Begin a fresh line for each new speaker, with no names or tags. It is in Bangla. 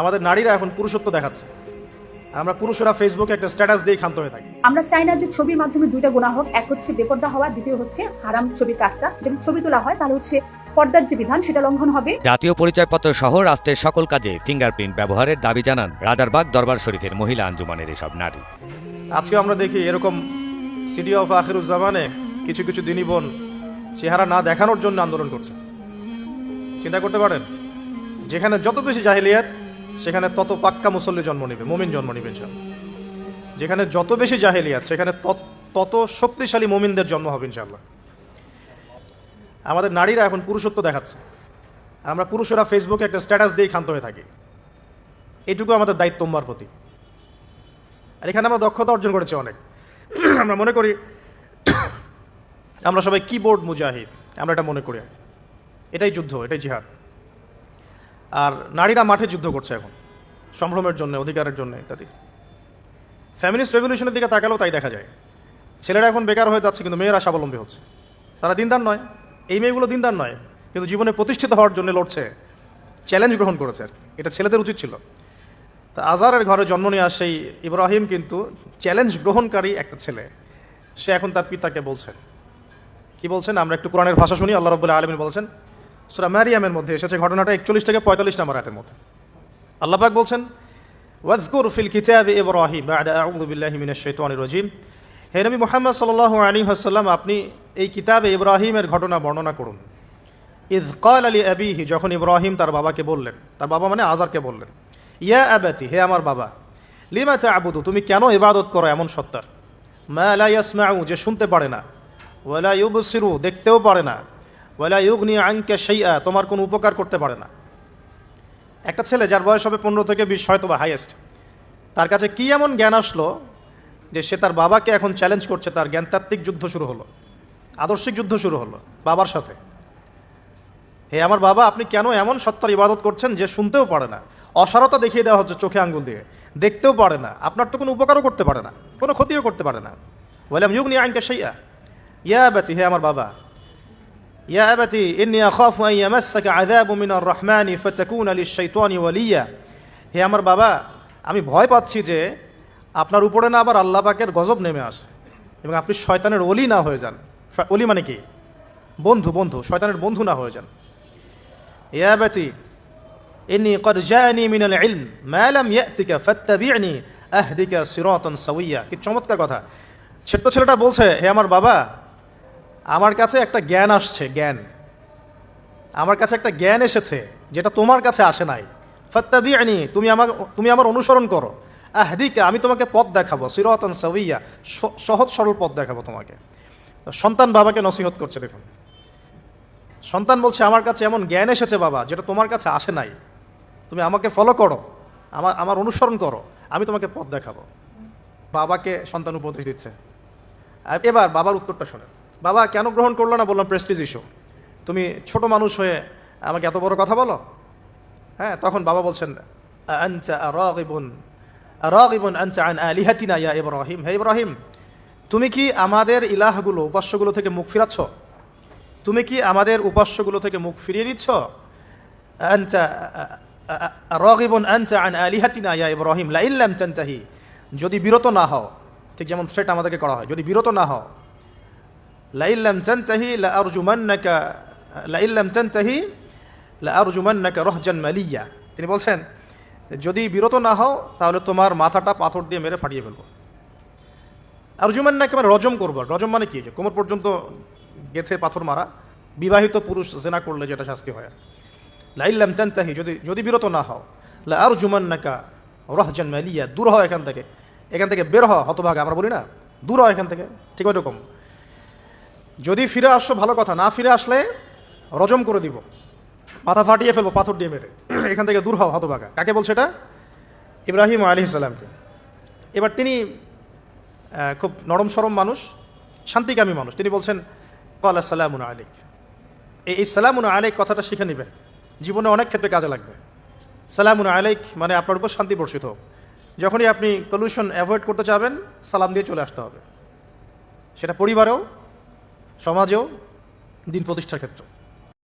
আমাদের নারীরা এখন পুরুষত্ব দেখাচ্ছে। আর আমরা পুরুষরা ফেসবুকে একটা স্ট্যাটাস দিয়ে ক্ষান্ত হয়ে থাকি।
আমরা চাই না যে ছবির মাধ্যমে দুইটা গুণা হোক এক হচ্ছে বেপর্দা হওয়া দ্বিতীয় হচ্ছে হারাম ছবির কাজটা। যদি ছবি তোলা হয় তাহলে হচ্ছে পর্দার যে বিধান সেটা লঙ্ঘন হবে।
জাতীয় পরিচয়পত্র সহ রাষ্ট্রের সকল কাজে ফিঙ্গারপ্রিন্ট ব্যবহারের দাবি জানান রাজারবাগ দরবার শরীফের মহিলা আঞ্জুমানের এসব নারী।
আজকে আমরা দেখি এরকম সিটি অফ আখিরুজ্জামানে কিছু কিছু দিনী বোন চেহারা না দেখানোর জন্য আন্দোলন করছে। চিন্তা করতে পারেন যেখানে যত বেশি জাহিলিয়াত সেখানে তত পাক্কা মুসল্লি জন্ম নেবে, মুমিন জন্ম নেবে ইনশাল্লাহ যেখানে যত বেশি জাহিলিয়াত, সেখানে তত- শক্তিশালী মোমিনদের জন্ম হবে ইনশাল্লাহ আমাদের নারীরা এখন পুরুষত্ব দেখাচ্ছে। আর আমরা পুরুষেরা ফেসবুকে একটা স্ট্যাটাস দিয়ে ক্ষান্ত হয়ে থাকি। এটুকু আমাদের দায়িত্ব উম্মার প্রতি। আর এখানে আমরা দক্ষতা অর্জন করেছি অনেক। আমরা মনে করি, আমরা সবাই কিবোর্ড মুজাহিদ। আমরা এটা মনে করি। এটাই যুদ্ধ, এটাই জিহাদ। আর নারীরা মাঠে যুদ্ধ করছে এখন। সম্ভ্রমের জন্য, অধিকারের জন্য ইত্যাদি। ফ্যামিলিস্ট রেভলিউশনের দিকে তাকালেও তাই দেখা যায়। ছেলেরা এখন বেকার হয়ে যাচ্ছে, কিন্তু মেয়েরা স্বাবলম্বী হচ্ছে। তারা দিনদার নয়। এই মেয়েগুলো দিনদার নয়, কিন্তু জীবনে প্রতিষ্ঠিত হওয়ার জন্য লড়ছে চ্যালেঞ্জ গ্রহণ করেছে আর। এটা ছেলেদের উচিত ছিল। তা আজারের ঘরে জন্ম নেওয়া সেই ইব্রাহিম কিন্তু চ্যালেঞ্জ গ্রহণকারী একটা ছেলে। সে এখন তার পিতাকে বলছেন কি বলছেন? আমরা একটু কোরআনের ভাষা শুনি, আল্লাহ রবুল্লাহ আলমিন বলছেন সুরা ম্যারিয়ামের মধ্যে এসেছে ঘটনাটা একচল্লিশ থেকে পঁয়তাল্লিশ নম্বর রাতের মধ্যে। আল্লাহবাক বলছেন, ওয়াজকুর ফিল কিতাব ইব্রাহিম রাজিম। হে নবী মুহাম্মদ সাল্লাল্লাহু আলাইহি ওয়াসাল্লাম, আপনি এই কিতাবে ইব্রাহিমের ঘটনা বর্ণনা করুন। ইদ কাল আলী আবিহি, যখন ইব্রাহিম তার বাবাকে বললেন, তার বাবা মানে আজারকে বললেন, ইয়া আবাতি, হে আমার বাবা, লিমা আবুদু তুমি কেন ইবাদত করো এমন সত্তার? মা লা ইয়াসমাউ, যে শুনতে পারে না। ওয়া ওয়ালা ইউবসিরু, দেখতেও পারে না। ওয়ালা ইউগনি আনকা শাইআ, তোমার কোনো উপকার করতে পারে না। একটা ছেলে যার বয়স হবে পনেরো থেকে বিশ, হয়তো বা হাইয়েস্ট তার কাছে কি এমন জ্ঞান আসলো যে সে তার বাবাকে এখন চ্যালেঞ্জ করছে, তার জ্ঞানতাত্ত্বিক যুদ্ধ শুরু হলো, আদর্শিক যুদ্ধ শুরু হলো বাবার সাথে। হে আমার বাবা, আপনি কেন এমন সত্তার ইবাদত করছেন যে শুনতেও পারে না? অসারতা দেখিয়ে দেওয়া হচ্ছে চোখে আঙ্গুল দিয়ে। দেখতেও পারে না। আপনার তো কোনো উপকারও করতে পারে না, কোনো ক্ষতিও করতে পারে না। বললাম ইউগনি আইনকে সেইয়া ইয়া বাতি, হে আমার বাবা ইয়া আবাতি ইন্নি আখাফু আন ইয়ামাসসাকা আযাবু মিনার রহমানি ফাতাকুনা লিশ-শাইতানি ওয়ালিয়া হে আমার বাবা আমি ভয় পাচ্ছি যে আপনার উপরে না আবার আল্লাহ পাকের গজব নেমে আসে এবং আপনি শয়তানের অলি না হয়ে যান শ- অলি মানে কি বন্ধু বন্ধু শয়তানের বন্ধু না হয়ে যান ইয়া বাতি ইন্নি قد جاءني من العلم ما لم يأتك فاتبعني أهدك صراطا سويا কি চমৎকার কথা ছোট্ট ছেলেটা বলছে হে আমার বাবা আমার কাছে একটা জ্ঞান আসছে, জ্ঞান। আমার কাছে একটা জ্ঞান এসেছে, যেটা তোমার কাছে আসে নাই। ফত্তাবিআনি তুমি আমার তুমি আমার অনুসরণ করো। আহদিকে, আমি তোমাকে পথ দেখাবো, সিরতন সাউইয়া স- সহজ সরল পথ দেখাবো তোমাকে। সন্তান বাবাকে নসিহত করছে, দেখুন। সন্তান বলছে, আমার কাছে এমন জ্ঞান এসেছে বাবা, যেটা তোমার কাছে আসে নাই। তুমি আমাকে ফলো করো, আমার আমার অনুসরণ করো, আমি তোমাকে পথ দেখাবো। বাবাকে সন্তান উপদেশ দিচ্ছে। এবার বাবার উত্তরটা শোনেন। বাবা, কেন গ্রহণ করল না বললাম প্রেস্টিজ ইস্যু তুমি ছোট মানুষ হয়ে আমাকে এত বড় কথা বলো? হ্যাঁ তখন বাবা বলছেন আনচা আনচা আন ইব্রাহিম। হে ইব্রাহিম, তুমি কি আমাদের ইলাহগুলো, উপাস্যগুলো থেকে মুখ ফিরাচ্ছ? তুমি কি আমাদের উপাস্যগুলো থেকে মুখ ফিরিয়ে দিচ্ছ আনচা আন ইব্রাহিম যদি বিরত না হও, ঠিক যেমন থ্রেট আমাদেরকে করা হয়, যদি বিরত না হও লাইল্লাম তানতাহি লা আরজুমান্নাকা লাইল্লাম তানতাহি লা আরজুমান্নাকা রহজান মালিয়া। তিনি বলছেন, যদি বিরত না হও, তাহলে তোমার মাথাটা পাথর দিয়ে মেরে ফাটিয়ে ফেলব। আরজুমান্নাকে মানে রজম করব। রজম মানে কি? কোমর পর্যন্ত গেথে পাথর মারা, বিবাহিত পুরুষ জেনা করলে যেটা শাস্তি হয় লাইল্লাম তানতাহি যদি যদি বিরত না হও লা আরজুমান্নাকা রহজান মালিয়া, দূর হও এখান থেকে। এখান থেকে বের হও, হতভাগে, আমরা বলি না, দূর হও এখান থেকে, ঠিক ওই রকম যদি ফিরে আসছো ভালো কথা, না ফিরে আসলে রজম করে দিব। মাথা ফাটিয়ে ফেলব, পাথর দিয়ে মেরে। এখান থেকে দূর হও হতভাগা কাকে বলছে এটা? ইব্রাহিম আলী ইসলামকে এবার তিনি খুব নরম সরম মানুষ, শান্তিকামী মানুষ। তিনি বলছেন, কল সালামুন আলিক এই সালামুন আলাইক কথাটা শিখে নেবেন। জীবনে অনেক ক্ষেত্রে কাজে লাগবে। সালামুন আলাইক মানে আপনার উপর শান্তি বর্ষিত হোক। যখনই আপনি পলিউশন অ্যাভয়েড করতে চাবেন সালাম দিয়ে চলে আসতে হবে। সেটা পরিবারেও সমাজেও দিন প্রতিষ্ঠার ক্ষেত্রে।